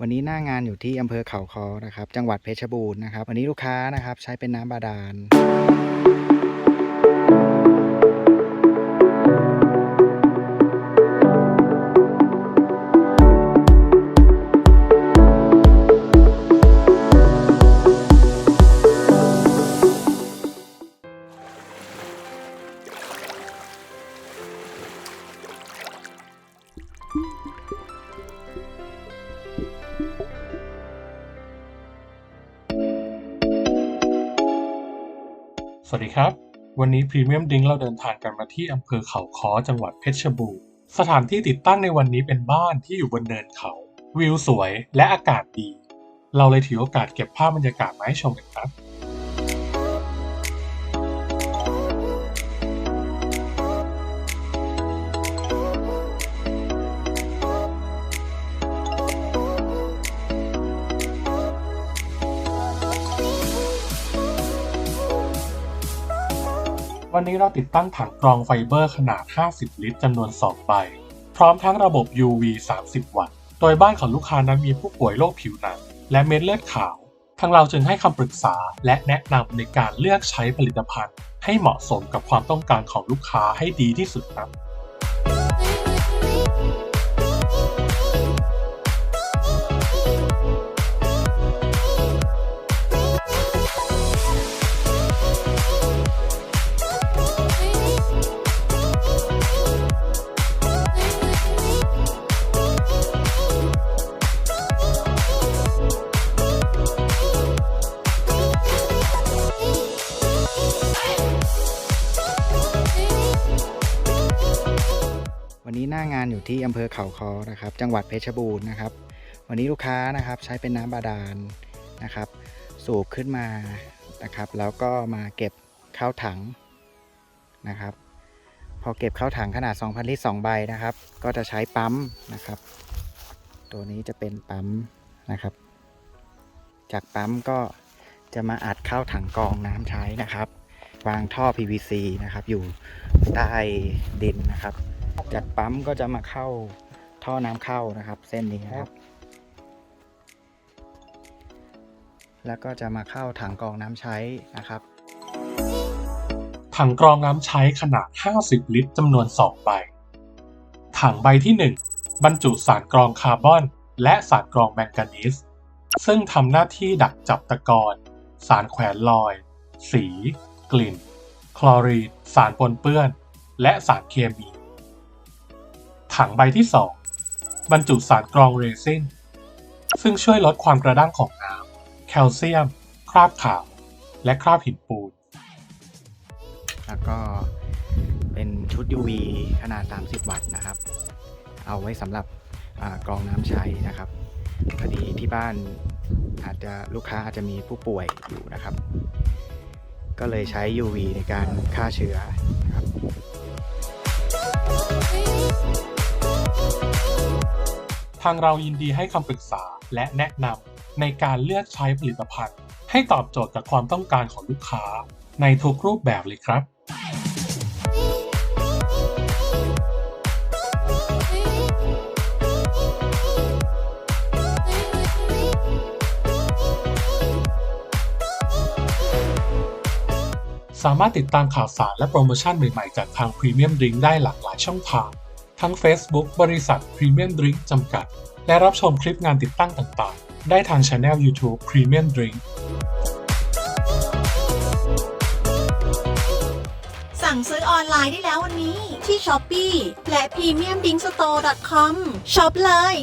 วันนี้หน้างานอยู่ที่อำเภอเขาคอนะครับ จังหวัดเพชรบูรณ์นะครับ วันนี้ลูกค้านะครับใช้เป็นน้ำบาดาล สวัสดีครับ วันนี้พรีเมียมดิงเราเดินทางกันมาที่อำเภอเขาค้อจังหวัดเพชรบูรณ์สถานที่ติดตั้งในวันนี้เป็นบ้านที่อยู่บนเนินเขา วิวสวยและอากาศดี เราเลยถือโอกาสเก็บภาพบรรยากาศมาให้ชมกันครับ วันนี้เราติดตั้งถังกรองไฟเบอร์ขนาด 50 ลิตรจำนวน 2 ใบ พร้อมทั้งระบบ UV 30 วัตต์ โดยบ้านของลูกค้านั้นมีผู้ป่วยโรคผิวหนัง และเม็ดเลือดขาว ทางเราจึงให้คำปรึกษาและแนะนำในการเลือกใช้ผลิตภัณฑ์ ให้เหมาะสมกับความต้องการของลูกค้าให้ดีที่สุดครับ วันนี้หน้างานอยู่ที่อำเภอเขาคอนะครับ จังหวัดเพชรบูรณ์นะครับ วันนี้ลูกค้านะครับใช้เป็นน้ำบาดาลนะครับ สูบขึ้นมานะครับ แล้วก็มาเก็บเข้าถังนะครับ พอเก็บเข้าถังขนาด 2,000 ลิตร2ใบนะครับ ก็จะใช้ปั๊มนะครับ ตัวนี้จะเป็นปั๊มนะครับ จากปั๊มก็จะมาอัดเข้าถังกองน้ำใช้นะครับ วางท่อ PVC นะครับ อยู่ใต้ดินนะครับ จากปั๊มก็จะมาเข้าท่อน้ำเข้านะครับ เส้นนี้นะครับ แล้วก็จะมาเข้าถังกรองน้ำใช้นะครับ ถังกรองน้ำใช้ขนาด 50 ลิตรจำนวน 2 ใบ ถังใบที่ 1 บรรจุสารกรองคาร์บอน และสารกรองแมงกานีสซึ่งทำหน้าที่ดักจับตะกอนสารแขวนลอย สี กลิ่น คลอรีน สารปนเปื้อน และสารเคมี ถังใบที่ 2 บรรจุสารกรองเรซินซึ่งช่วยลดความกระด้างของน้ำแคลเซียม คราบขาว และคราบหินปูน แล้วก็เป็นชุด UV ขนาด 30 วัตต์นะครับ เอาไว้สำหรับกรองน้ำใช้นะครับพอดีที่บ้านอาจจะลูกค้าอาจจะมีผู้ป่วยอยู่นะครับ ก็เลยใช้ UV ในการฆ่าเชื้อครับ ทางเรายินดีให้คำปรึกษาและแนะนำในการเลือกใช้ผลิตภัณฑ์ ให้ตอบโจทย์กับความต้องการของลูกค้า ในทุกรูปแบบเลยครับสามารถติดตามข่าวสารและโปรโมชั่นใหม่ ๆ จากทาง Premium Drink ได้หลากหลายช่องทาง ทั้ง Facebook บริษัท Premium Drink จำกัด และรับชมคลิปงานติดตั้งต่างๆ ได้ทาง Channel YouTube Premium Drink สั่งซื้อออนไลน์ได้แล้ววันนี้ที่ Shopee และ premiumdrinkstore.com ช็อปเลย